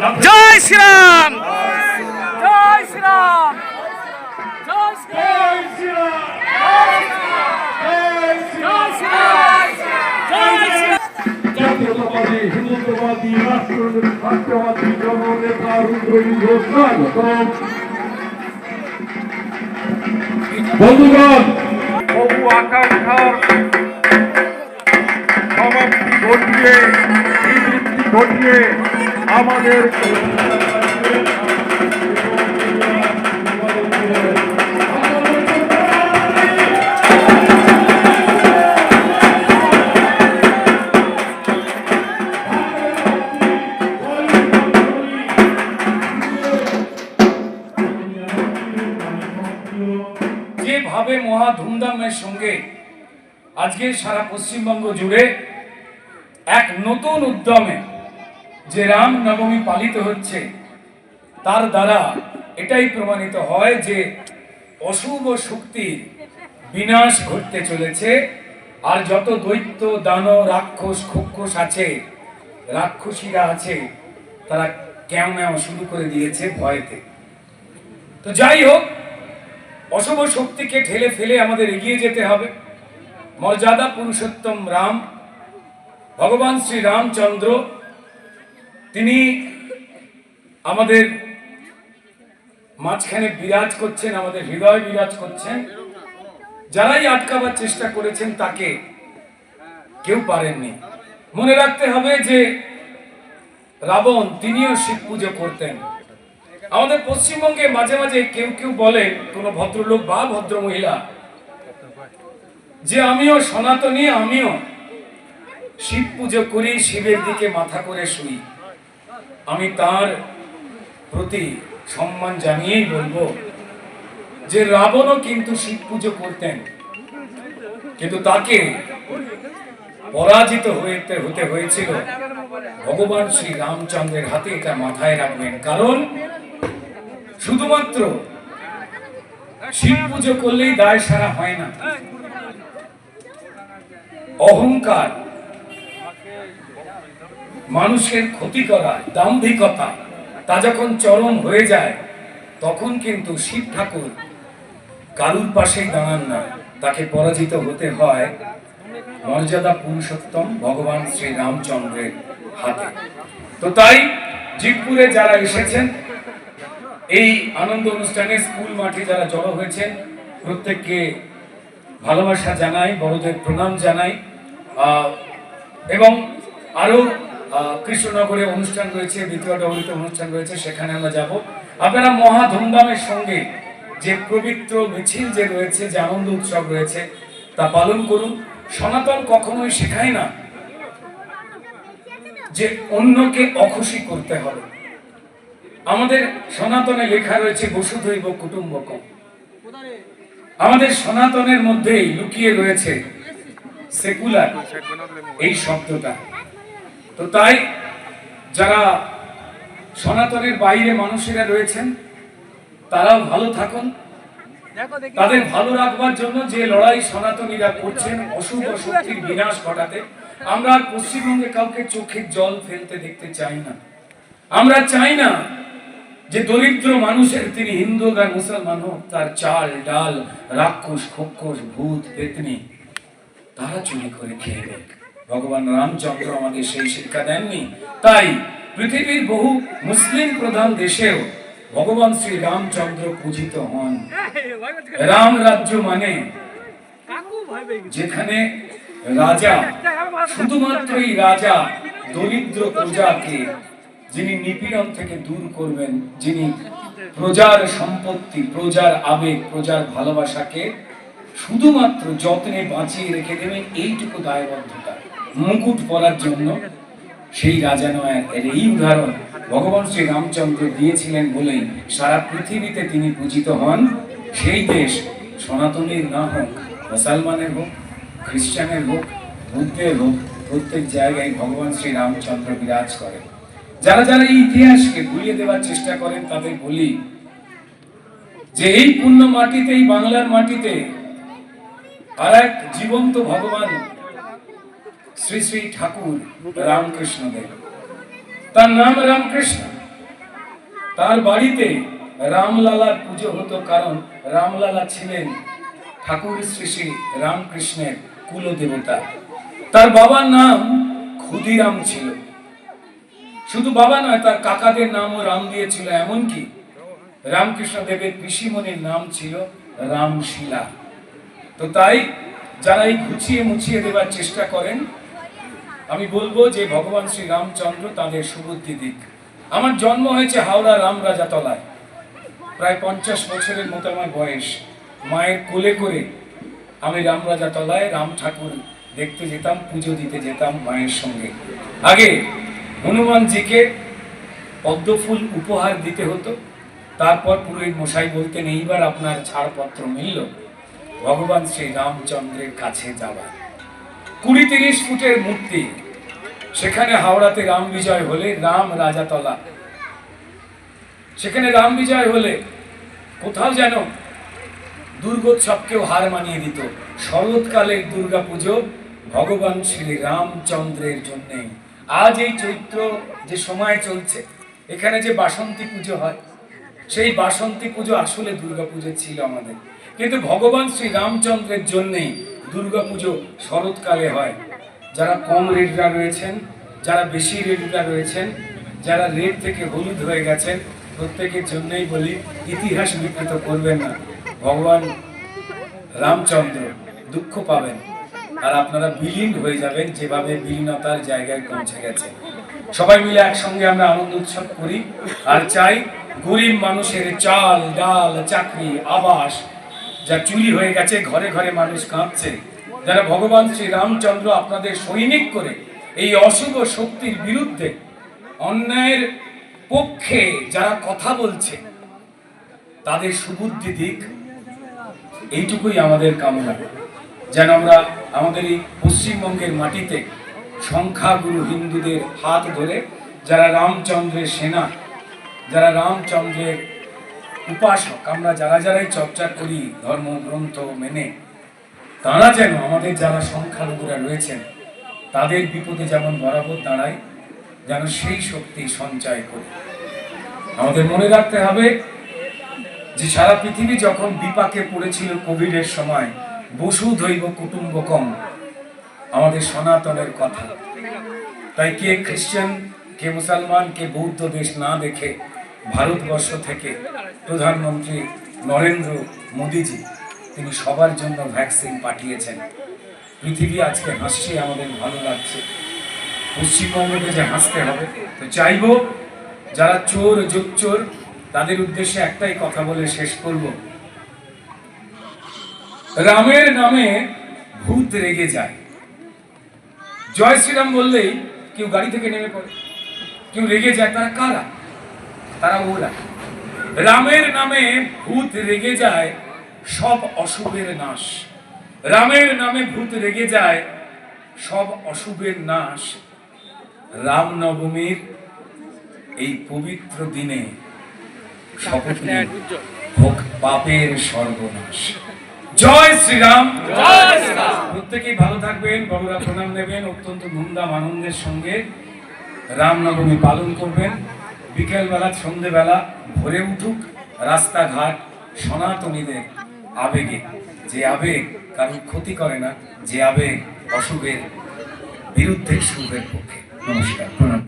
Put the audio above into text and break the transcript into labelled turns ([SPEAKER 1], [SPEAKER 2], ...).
[SPEAKER 1] জয় শ্রীরাম!
[SPEAKER 2] জয় শ্রীরাম! জয়
[SPEAKER 3] জাতীয়তাবাদী হিন্দুত্ববাদী রাষ্ট্র রাষ্ট্রবাদী জননেতা রুদ্রবীন্দ্র স্বাগতম বন্ধুগণ বহু আকাঙ্ক্ষার সমাপ্তি ঘটিয়ে নিবৃত্তি ঘটিয়ে আমাদের
[SPEAKER 4] যেভাবে মহা ধুমধামের সঙ্গে আজকে সারা পশ্চিমবঙ্গ জুড়ে এক নতুন উদ্যমে যে রাম নবমী পালিত হচ্ছে, তার দ্বারা এটাই প্রমাণিত হয় যে অশুভ শক্তির বিনাশ ঘটতে চলেছে। আর যত দৈত্য দান রাক্ষস, খক্ষস আছে, রাক্ষসীরা আছে, তারা ক্যাও শুরু করে দিয়েছে ভয়েতে। তো যাই হোক, অশুভ শক্তিকে ঠেলে ফেলে আমাদের এগিয়ে যেতে হবে। মর্যাদা পুরুষোত্তম রাম, ভগবান শ্রী রামচন্দ্র তিনি আমাদের মাঝখানে বিরাজ করছেন, আমাদের হৃদয় বিরাজ করছেন। যারাই আটকাবার চেষ্টা করেছেন তাকে কেউ পারেননি। মনে রাখতে হবে যে রাবণ, তিনিও শিব পুজো করতেন। আমাদের পশ্চিমবঙ্গে মাঝে মাঝে কেউ কেউ বলে, কোন ভদ্রলোক বা ভদ্র মহিলা, যে আমিও সনাতনী, আমিও শিব পুজো করি, শিবের দিকে মাথা করে শুই। আমি তার প্রতি সম্মান জানিয়েই বলব যে রাবণও কিন্তু শিব পুজো করতেন, কিন্তু তাকে পরাজিত হইতে হতে হয়েছিল। ভগবান শ্রী রামচন্দ্রের হাতে এটা মাথায় রাখবেন, কারণ শুধুমাত্র শিব পুজো করলেই দায় সারা হয় না। অহংকার মানুষের ক্ষতি করা দাম্ভিকতা তা যখন চরম হয়ে যায় তখন কিন্তু শিব ঠাকুর কারুর পাশেই দাঁড়ান না। তাকে পরাজিত হতে হয় মর্যাদা পুরুষোত্তম ভগবান শ্রী রামচন্দ্রের হাতে। তো তাই জিতপুরে যারা এসেছেন এই আনন্দ অনুষ্ঠানে স্কুল মাঠে যারা জড়ো হয়েছেন প্রত্যেককে ভালোবাসা জানাই বড়দের প্রণাম জানাই এবং আরও আহ, কৃষ্ণনগরে অনুষ্ঠান রয়েছে দ্বিতীয় ডবলিতে অনুষ্ঠান রয়েছে, সেখানে আমরা যাব। আপনারা মহা ধুমধামের সঙ্গে যে পবিত্র মিছিল যে রয়েছে, যে আনন্দ উৎসব রয়েছে, তা পালন করুন। সনাতন কখনোই শেখায় না যে অন্যকে অখুশি করতে হবে। আমাদের সনাতনে লেখা রয়েছে, বসুধৈব কুটুম্বকম। আমাদের সনাতনের মধ্যেই লুকিয়ে রয়েছে সেকুলার, এই শব্দটা। তো তাই যারা সনাতনের বাইরে মানুষেরা রয়েছেন তারাও ভালো থাকুন। তাদের ভালো রাখবার জন্য যে লড়াই সনাতনীরা করছেন অশুভ শক্তির বিনাশ ঘটাতে আমরা আর পশ্চিমবঙ্গে কাউকে চোখের জল ফেলতে দেখতে চাই না। আমরা চাই না যে দরিদ্র মানুষের তিনি হিন্দু আর মুসলমান হোক তার চাল ডাল রাক্ষস খক্ষস ভূত পেতনি তারা চুরি করে খেয়ে নেক। ভগবান রামচন্দ্র আমাদের সেই শিক্ষা দেননি। তাই পৃথিবীর বহু মুসলিম প্রধান দেশেও ভগবান শ্রী রামচন্দ্র পূজিত হন। রাম রাজ্য মানে যেখানে রাজা, শুধুমাত্রই রাজা, দরিদ্র প্রজাকে যিনি নিপীড়ন থেকে দূর করবেন, যিনি প্রজার সম্পত্তি, প্রজার আবেগ, প্রজার ভালোবাসাকে শুধুমাত্র যত্নে বাঁচিয়ে রেখে দেবেন, এইটুকু দায়বদ্ধতা মুকুট পরার জন্য সেই রাজা নয় এর এই উদাহরণ ভগবান শ্রী রামচন্দ্র দিয়েছিলেন বলেই সারা পৃথিবীতে তিনি পূজিত হন। সেই দেশ সনাতনীর না হোক, মুসলমানের হোক, খ্রিস্টানের হোক, বুদ্ধের হোক, প্রত্যেক জায়গায় ভগবান শ্রী রামচন্দ্র বিরাজ করেন। যারা যারা এই ইতিহাসকে ভুলিয়ে দেওয়ার চেষ্টা করেন, তাদের বলি যে এই পূর্ণ মাটিতে এই বাংলার মাটিতে আর এক জীবন্ত ভগবান শ্রী শ্রী ঠাকুর রামকৃষ্ণ দেব তার নাম রামকৃষ্ণ। তার বাড়িতে রামলালার পুজো হতো কারণ রামলালা ছিলেন ঠাকুর শ্রী শ্রী রামকৃষ্ণের কুলদেবতা। তার বাবার নাম ক্ষুদিরাম ছিল। শুধু বাবা নয়, তার কাকাদের নামও রাম দিয়েছিল। এমনকি রামকৃষ্ণ দেবের পিসিমণির নাম ছিল রামশিলা। তো তাই যারা এই ঘুচিয়ে মুছিয়ে দেওয়ার চেষ্টা করেন আমি বলব যে ভগবান শ্রী রামচন্দ্র তাদের সুবুদ্ধি দিক। আমার জন্ম হয়েছে হাওড়া রামরাজাতলায়। প্রায় পঞ্চাশ বছরের মতো আমার বয়স। মায়ের কোলে করে আমি রামরাজাতলায় রাম ঠাকুর দেখতে যেতাম, পুজো দিতে যেতাম মায়ের সঙ্গে। আগে হনুমানজিকে পদ্মফুল উপহার দিতে হতো। তারপর পুরোহিত মশাই বলতেন, এইবার আপনার ছাড়পত্র মিলল। ভগবান শ্রী রামচন্দ্রের কাছে যাবার কুড়ি তিরিশ ফুটের মূর্তি। সেখানে হাওড়াতে রাম বিজয় হলে রাম রাজাতলা। সেখানে রাম বিজয় হলে কোথাও যেন দুর্গোৎসবকেও হার মানিয়ে দিত। শরৎকালের দুর্গা পুজো ভগবান শ্রী রামচন্দ্রের জন্যে। আজ এই চৈত্র যে সময় চলছে, এখানে যে বাসন্তী পুজো হয়, সেই বাসন্তী পুজো আসলে দুর্গা পুজো ছিল আমাদের। কিন্তু ভগবান শ্রী রামচন্দ্রের জন্যেই দুর্গা পুজো শরৎকালে হয়। যারা কম রেডরা রয়েছেন, যারা বেশি রেডরা রয়েছেন, যারা রেড থেকে হলুদ হয়ে গেছেন, প্রত্যেকের জন্যই বলি, ইতিহাস বিকৃত করবেন না। ভগবান রামচন্দ্র দুঃখ পাবেন। আর আপনারা বিলীন হয়ে যাবেন যেভাবে বিলীনতার জায়গায় পৌঁছে গেছে। সবাই মিলে একসঙ্গে আমরা আনন্দ উৎসব করি। আর চাই গরিব মানুষের চাল, ডাল, চাকরি, আবাস যা চুরি হয়ে গেছে, ঘরে ঘরে মানুষ কাঁদছে। যারা ভগবান শ্রী রামচন্দ্র আপনাদের সৈনিক করে এই অশুভ শক্তির বিরুদ্ধে অন্যায়ের পক্ষে যারা কথা বলছে, তাদের সুবুদ্ধি দিক, এইটুকুই আমাদের কামনা। যেন আমরা আমাদের এই পশ্চিমবঙ্গের মাটিতে সংখ্যাগুরু হিন্দুদের হাত ধরে, যারা রামচন্দ্রের সেনা, যারা রামচন্দ্রের উপাসক, আমরা যারা যারাই চর্চা করি ধর্মগ্রন্থ মেনে, তারা যেন আমাদের যারা সংখ্যালঘুরা রয়েছেন, তাদের বিপদে যেমন বরাবর দাঁড়ায়, যেন সেই শক্তি সঞ্চয় করি। আমাদের মনে রাখতে হবে যে সারা পৃথিবী যখন বিপাকে পড়েছিল কোভিডের সময় বসুধৈব কুটুম্বকম, আমাদের সনাতনের কথা। তাই কে খ্রিস্টান কে মুসলমান, কে বৌদ্ধ দেশ না দেখে ভারতবর্ষ থেকে প্রধানমন্ত্রী নরেন্দ্র মোদীজি, তিনি সবার জন্য ভ্যাকসিন পাঠিয়েছেন। পৃথিবী আজকে হাসছে, আমাদের ভালো লাগছে। পশ্চিমবঙ্গকে যে হাসতে হবে, তো চাইব যারা চোর চোর তাদের উদ্দেশ্যে একটাই কথা বলে শেষ করব। রামের নামে ভূত রেগে যায়। জয় শ্রীরাম বললেই কেউ গাড়ি থেকে নেমে পড়ে, কেউ রেগে যায়, তারা কারা? তারা ওরা রামের নামে ভূত রেগে যায় সব অশুভের নাশ। রামের নামে ভূত রেগে যায় সব অশুভের নাশ। রামনবমীর এই পবিত্র দিনে শপথ হোক পাপের সর্বনাশ। জয় শ্রীরাম।
[SPEAKER 2] জয় শ্রীরাম।
[SPEAKER 4] প্রত্যেকেই ভালো থাকবেন বড়রা প্রণাম নেবেন। অত্যন্ত ধুমধাম আনন্দের সঙ্গে রামনবমী পালন করবেন। বিকেলবেলা, সন্ধেবেলা ভরে উঠুক রাস্তাঘাট সনাতনীদের আবেগে। যে আবেগ কারও ক্ষতি করে না, যে আবেগ অশুভের বিরুদ্ধে শুভের পক্ষে। নমস্কার।